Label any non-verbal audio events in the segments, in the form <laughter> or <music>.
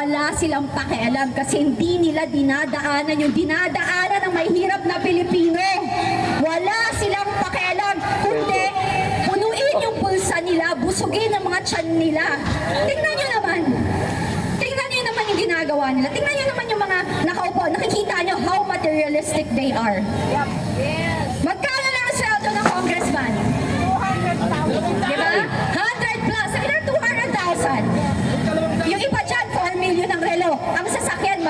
Wala silang pakialam kasi hindi nila dinadaanan yung dinadaanan ng may hirap na Pilipino. Wala silang pakialam. Kundi, punuin yung pulsa nila, busugin ang mga tiyan nila. Tingnan nyo naman. Tingnan nyo naman yung ginagawa nila. Tingnan nyo naman yung mga nakaupo. Nakikita nyo how materialistic they are. Magkano lang ang sweldo ng congressman? Di ba? 100 plus. Sabi na 200,000. Yung iba dyan, 4 million ang relo. Ang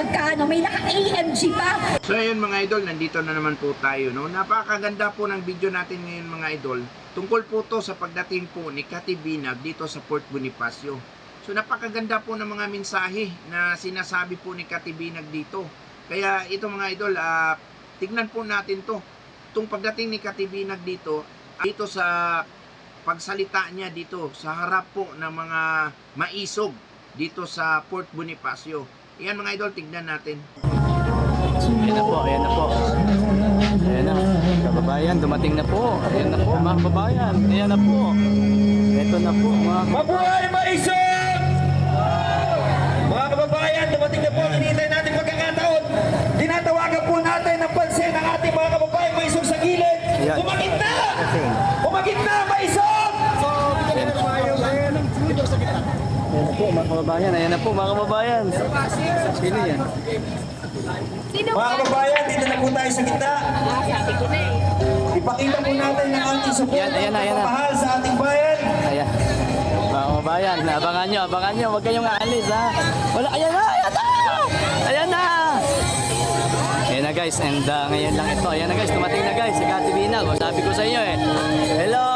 magkano? May naka-AMG pa. So ayun mga idol, nandito na naman po tayo. No? Napakaganda po ng video natin ngayon mga idol. Tungkol po to sa pagdating po ni Kati Binag dito sa Port Bonifacio. So napakaganda po ng mga mensahe na sinasabi po ni Kati Binag dito. Kaya ito mga idol, ah, tignan po natin to. Tung pagdating ni Kati Binag dito, ah, dito sa pagsalita niya dito sa harap po ng mga maisog dito sa Port Bonifacio. Yan mga idol, tignan natin. Ayan na po, ayan na po. Ayan na, kababayan, dumating na po. Ayan na po, mga kababayan. Ayan na po. Ito na po, mga Mabuhay maisog! Mga kababayan, dumating na po ang hinihintay natin pagkakataon. Tinatawagan po natin ang pansin ng ating mga kababayan maisog sa gilid. Yan. Umagit na! Umagit na, maisog! Ayan na po, mga kababayan. Ayan na po, mga kababayan. Sino yan? Mga kababayan, dito na po tayo sa gitna. Ipakita po natin ang ating support Yan, ayan na, ayan na. pagmamahal sa ating bayan. Ayan. Mga kababayan, abangan nyo, abangan nyo. Huwag kayong aalis, ha? Wala, ayan na, ayan na! Ayan na! Ayan na guys, and uh, ngayon lang ito. Ayan na guys, tumating na guys, si Kati Binag. O, sabi ko sa inyo eh. Hello!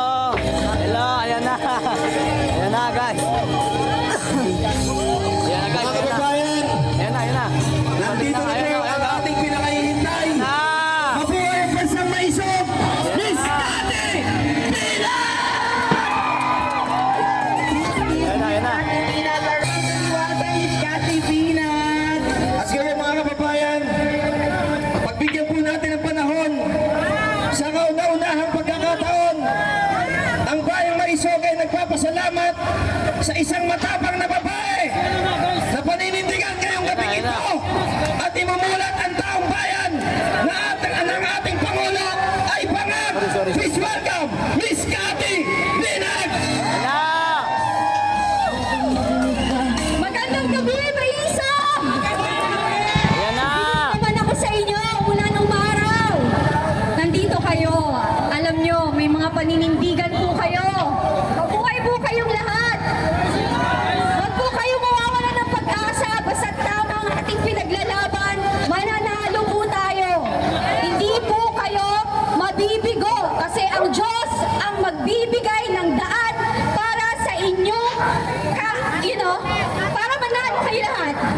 Nagpapasalamat sa isang matapang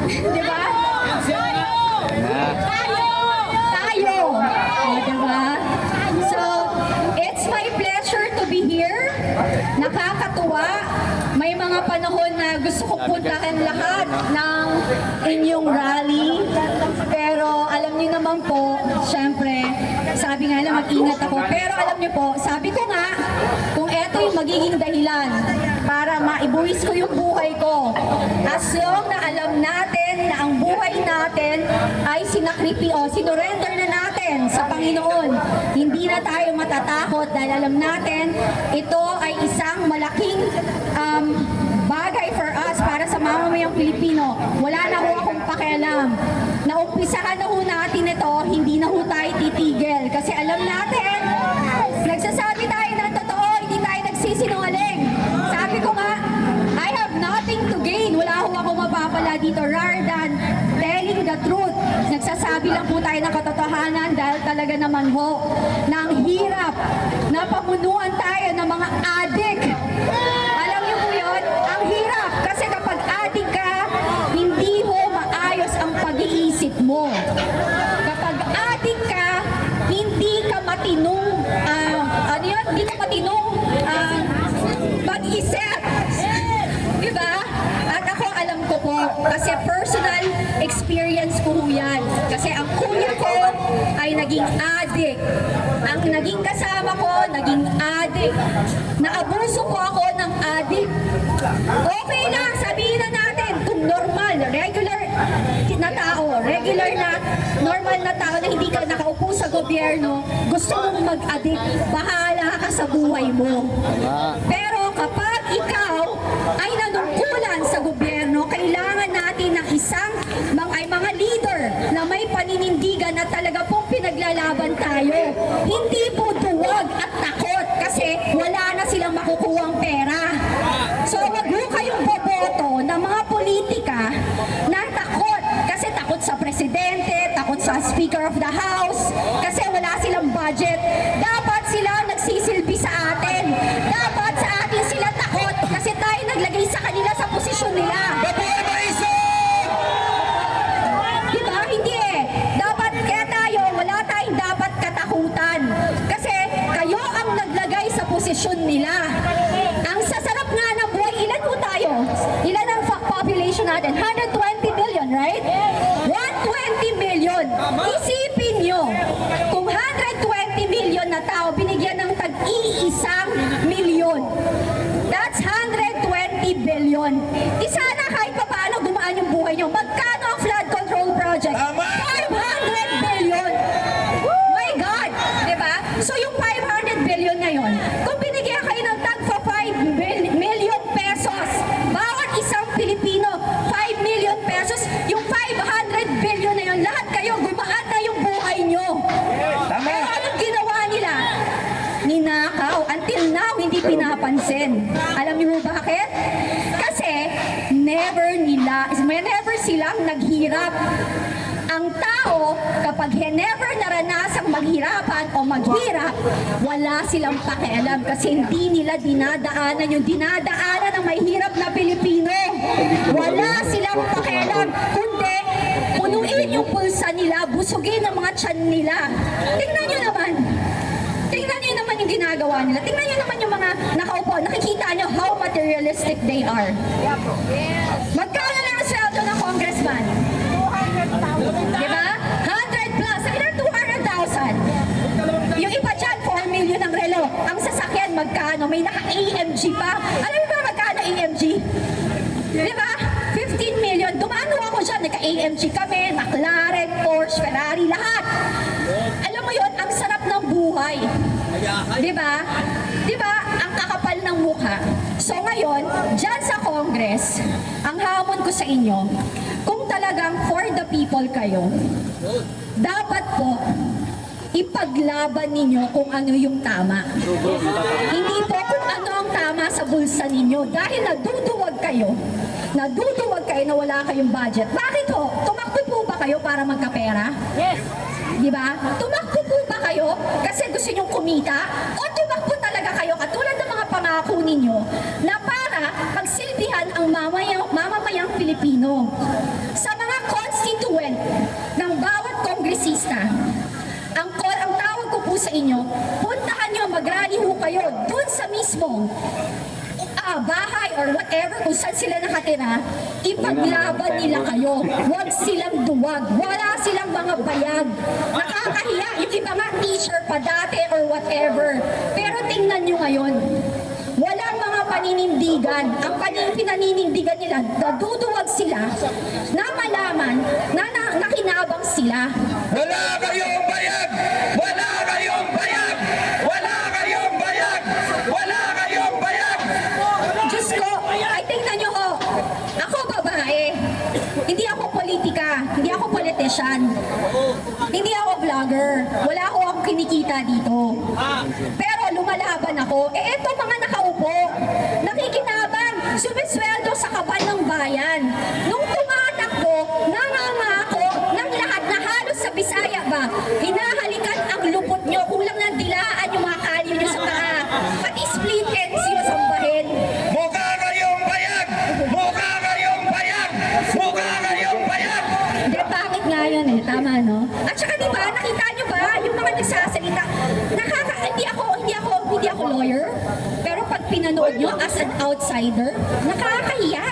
Di ba? Tayo! Tayo! O, diba? So, it's my pleasure to be here. Nakakatuwa. May mga panahon na gusto ko puntahan lahat ng inyong rally. Pero alam niyo naman po, syempre, sabi nga lang mag-ingat ako. Pero alam niyo po, sabi ko nga, kung eto yung magiging dahilan para maibuwis ko yung buhay ko. As long na alam natin na ang buhay natin ay sinakripi o sinurrender na natin sa Panginoon. Hindi na tayo matatakot dahil alam natin ito ay isang malaking um, bagay for us para sa mamamayang Pilipino. Wala na ho akong pakialam. Naumpisahan na ho natin ito, hindi na ho tayo titigil. Kasi alam natin, tayo ng katotohanan dahil talaga naman ho, na ang hirap na pamunuan tayo ng mga adik. Alam niyo po yun? Ang hirap kasi kapag adik ka, hindi ho maayos ang pag-iisip mo. Kapag adik ka, hindi ka matinong, ah, ano yun? Hindi ka matinong ah, mag-isip. Diba? Ko kasi personal experience ko yan. Kasi ang kuya ko ay naging addict. Ang naging kasama ko, naging addict. Naabuso ko ako ng addict. Okay lang, sabihin na natin, kung normal, regular na tao, regular na, normal na tao na hindi ka nakaupo sa gobyerno, gusto mong mag-addict, bahala ka sa buhay mo. Pero kapag ikaw ay nanungkulan sa gobyerno, kailangan natin ng isang mga, ay mga leader na may paninindigan na talaga pong pinaglalaban tayo. Hindi po duwag at takot kasi wala na silang makukuhang pera. So wag ho kayong boboto ng mga politika na takot kasi takot sa presidente, takot sa speaker of the house, kasi wala silang budget. Dapat sila nagsisilbi sa atin. Dapat sa atin sila takot kasi tayo naglagay sa kanila sa posisyon nila. Babuhay maisog! Di ba? Hindi eh. Dapat, kaya tayo, wala tayong dapat katakutan. Kasi kayo ang naglagay sa posisyon nila. Ang sasarap nga ng buhay, ilan po tayo? Ilan ang fa- population natin? 120 million, right? 120 million. Isipin nyo, kung 120 million na tao binigyan ng tag-iisang milyon, that's 120 billion. Isa na kahit pa paano gumaan yung buhay nyo. Magkano ang flood control project? Tama! 500 billion! My God! Di ba? So yung 500 billion na yun, kung binigyan kayo ng tag for 5 bil- million pesos, bawat isang Pilipino, 5 million pesos, yung 500 billion na yun, lahat kayo, gumaan na yung buhay nyo. Tama! Pero anong ginawa nila? Ninakaw. Until now, hindi pinapansin. Alam niyo ba bakit? Kasi never nila, never silang naghirap. Ang tao, kapag he never naranasang maghirapan o maghirap, wala silang pakialam kasi hindi nila dinadaanan yung dinadaanan ng may hirap na Pilipino. Wala silang pakialam, kundi punuin yung pulsa nila, busugin ang mga tiyan nila. Tingnan nyo naman, Tingnan niyo naman yung ginagawa nila. Tingnan niyo naman yung mga nakaupo. Nakikita niyo how materialistic they are. Magkano lang ang sweldo ng congressman? Di ba? 100 plus. Ilan 200,000? Yung iba dyan, 4 million ang relo. Ang sasakyan, magkano? May naka-AMG pa. Alam mo ba magkano AMG? Di ba? 15 million. Dumano ako dyan. Nagka-AMG kami, McLaren, Porsche, Ferrari, lahat. Alam mo yon ang sarap ng buhay. Di ba? Di ba? Ang kakapal ng mukha. So ngayon, dyan sa Congress, ang hamon ko sa inyo, kung talagang for the people kayo, dapat po, ipaglaban ninyo kung ano yung tama. Hindi po kung ano ang tama sa bulsa ninyo. Dahil naduduwag kayo, naduduwag kayo na wala kayong budget. Bakit ho? Tumakbo po ba kayo para magkapera? Yes. Di ba? Tumakbo po ba kayo kasi gusto nyong kumita? O tumakbo talaga kayo katulad ng mga pangako ninyo na para pagsilbihan ang mamayang, mamamayang Pilipino sa mga constituent ng bawat kongresista ang call, ang tawag ko po sa inyo, puntahan nyo, mag-rally ho kayo dun sa mismong ah, bahay or whatever kung saan sila nakatira, ipaglaban nila kayo. Huwag silang duwag. Wala silang mga bayag. Nakakahiya. Yung iba nga teacher pa dati or whatever. Pero tingnan nyo ngayon, Walang mga paninindigan. Ang panin pinaninindigan nila, naduduwag sila na malaman na, na nakinabang sila. Wala kayong vlogger. Wala ko akong kinikita dito. Pero lumalaban ako. Eh eto mga nakaupo. Nakikinabang. Sumisweldo sa kaban ng bayan. Nung tumatakbo, nangangako lawyer, pero pag pinanood nyo as an outsider, nakakahiya.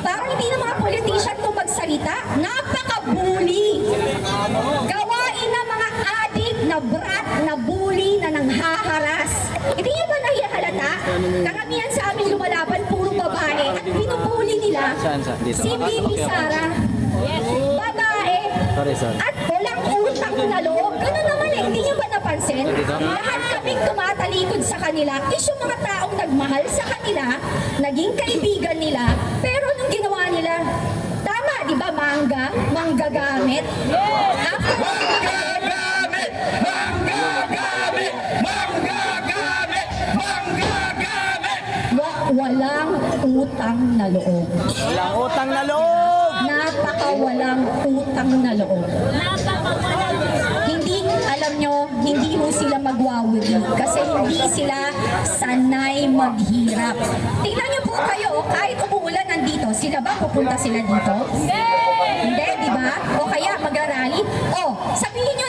Parang hindi na mga politician to magsalita, napaka-bully. Gawain ng mga adik na brat na bully na nanghaharas. Hindi nyo ba nahihalata? Karamihan sa amin lumalaban, puro babae, at binubuli nila. Si Bibi Sara. Babae. At walang utang na loob. Ganun naman eh. Hindi niyo ba napansin? Lahat kaming tumatalikod sa kanila is yung mga taong nagmahal sa kanila, naging kaibigan nila, pero nung ginawa nila, tama, di ba, mangga, manggagamit? After Manggagamit! Manggagamit! Manggagamit! Manggagamit! wa- walang utang na loob. Walang utang na loob! Napaka walang utang na loob. Hindi, alam nyo, hindi ho sila magwawagi kasi hindi sila sanay maghirap. Tingnan nyo po kayo, kahit umuulan nandito, sila ba pupunta sila dito? Hindi, di ba? O kaya mag-arali? O, sabihin nyo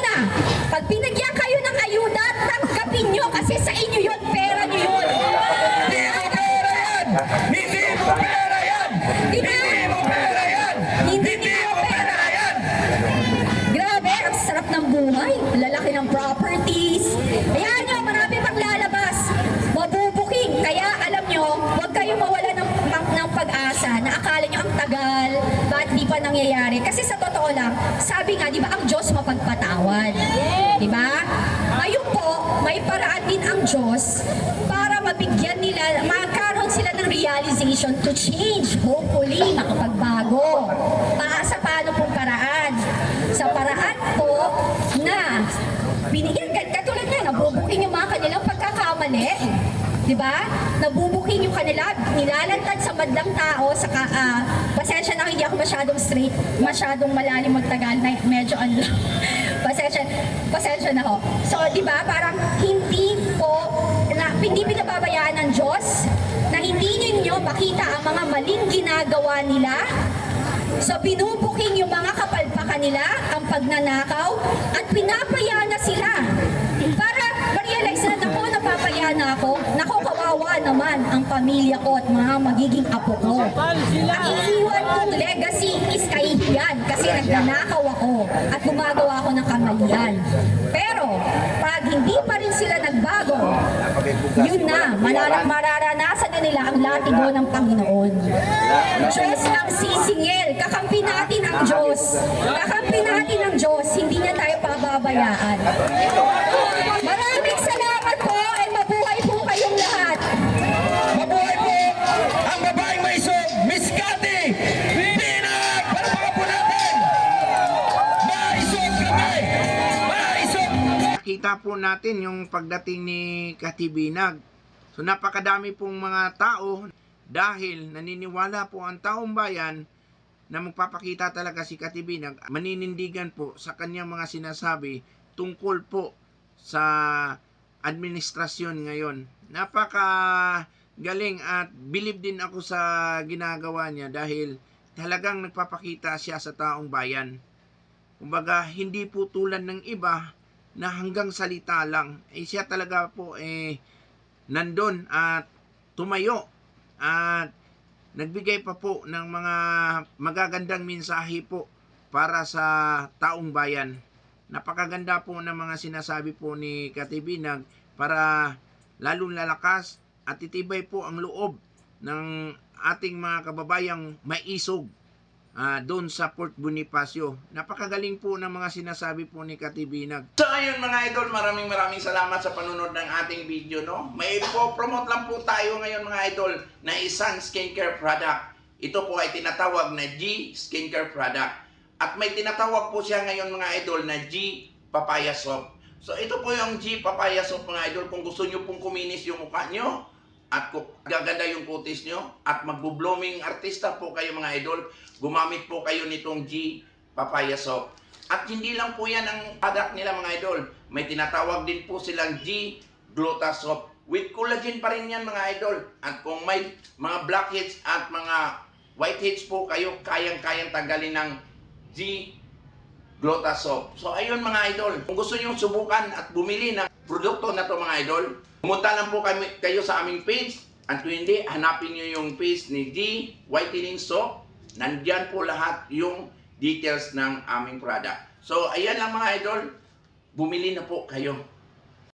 tagal, ba't di pa nangyayari. Kasi sa totoo lang, sabi nga, di ba, ang Diyos mapagpatawad. Di ba? Ngayon po, may paraan din ang Diyos para mabigyan nila, magkaroon sila ng realization to change. Hopefully, makapagbago. Pa, sa paano pong paraan? Sa paraan po na binigyan, katulad nga, nabubuking yung mga kanilang pagkakamali. Di ba? Nabubuking yung kanila, nilalantad sa bandang tao, sa ka, ah, pasensya na hindi ako masyadong straight, masyadong malalim magtagal, na medyo ano, <laughs> pasensya, pasensya na ho. So, di ba, parang hindi po, na, hindi pinababayaan ng Diyos, na hindi ninyo makita ang mga maling ginagawa nila, So binubuking yung mga kapalpakan nila, ang pagnanakaw, at pinapaya na sila. Para ma-realize na, naku, napapaya na ako. Naku, kawawa naman ang pamilya ko at mga magiging apo ko. Ang iiwan kong legacy is kahihiyan kasi nagnanakaw ako at gumagawa ako ng kamalian. Pero, pag hindi pa rin sila nagbago, yun na, manala- mararanasan na nila ang latigo ng Panginoon. Diyos ang sisingil. Kakampi natin ang Diyos. Kakampi natin ang Diyos. Hindi niya tayo pababayaan. Nakita po natin yung pagdating ni Katibinag. So napakadami pong mga tao dahil naniniwala po ang taong bayan na magpapakita talaga si Katibinag, maninindigan po sa kanyang mga sinasabi tungkol po sa administrasyon ngayon. Napaka galing at believe din ako sa ginagawa niya dahil talagang nagpapakita siya sa taong bayan. Kumbaga, hindi po tulad ng iba na hanggang salita lang. Eh siya talaga po eh nandun at tumayo at nagbigay pa po ng mga magagandang mensahe po para sa taong bayan. Napakaganda po ng mga sinasabi po ni Katibinag para lalong lalakas at titibay po ang loob ng ating mga kababayang maisog ah, doon sa Port Bonifacio. Napakagaling po ng mga sinasabi po ni Katibinag. So ayun mga idol, maraming maraming salamat sa panunod ng ating video. No? May po-promote lang po tayo ngayon mga idol na isang skincare product. Ito po ay tinatawag na G Skincare Product. At may tinatawag po siya ngayon mga idol na G Papaya Soap. So ito po yung G Papaya Soap mga idol. Kung gusto nyo pong kuminis yung mukha nyo, at kung gaganda yung kutis nyo at magbo-blooming artista po kayo mga idol, gumamit po kayo nitong G Papaya Soap. At hindi lang po yan ang product nila mga idol. May tinatawag din po silang G Gluta Soap. With collagen pa rin yan mga idol. At kung may mga blackheads at mga whiteheads po kayo, kayang-kayang tanggalin ng G Glota Soap. So ayun mga idol, kung gusto niyo subukan at bumili ng produkto na to mga idol, pumunta lang po kami, kayo sa aming page. At kung hindi, hanapin niyo yung page ni G Whitening Soap. Nandyan po lahat yung details ng aming product. So ayan lang mga idol, bumili na po kayo.